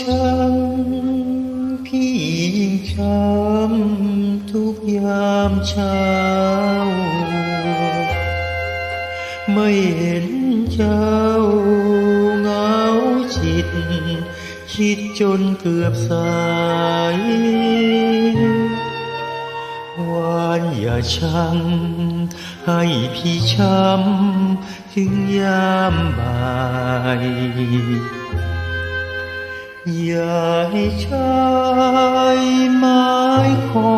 ช้ำพี่ยิ่งช้ำทุกยามเช้า ไม่เห็นเจ้าเงาจิต คิดจนเกือบสายวานอย่าชังให้พี่ช้ำถึงยามบ่าย อย่าให้ชายไม้คอ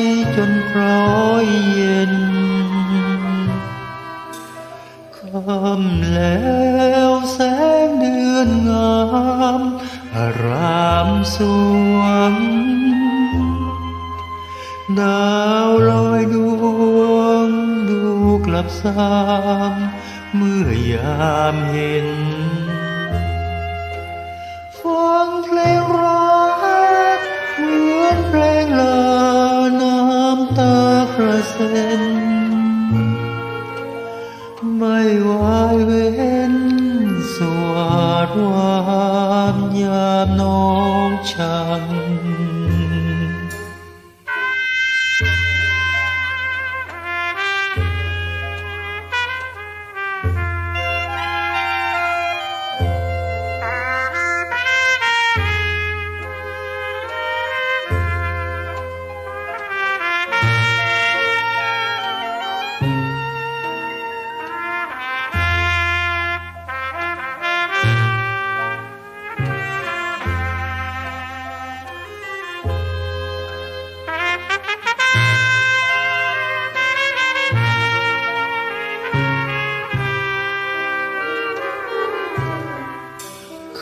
ยจนคล้อยเย็นค่ำแล้วแสงเดือนงามอารามสวงดาวลอยดวงดูกลับสางเมื่อยามเห็น ฟังเพลงรักเหมือนเพลงลาน้ำตากระเซ็น ไม่วายเว้นสวดวามยามน้อง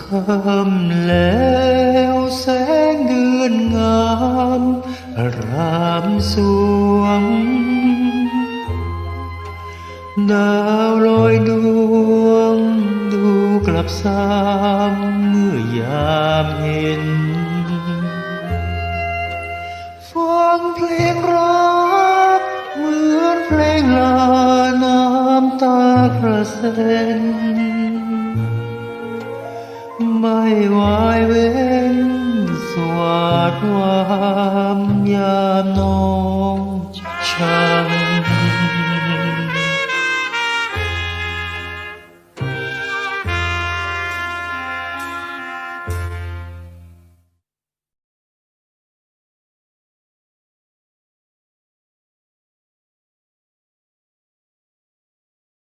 ค่ำแล้วแสงเดือนงามรามสวง ดาวลอยดวง ดูกลับสางเมื่อยามเห็น ฟังเพลงรักเหมือนเพลงลาน้ำตากระเซ็น ไม่วายเว้น สวาดวามยามนองชัง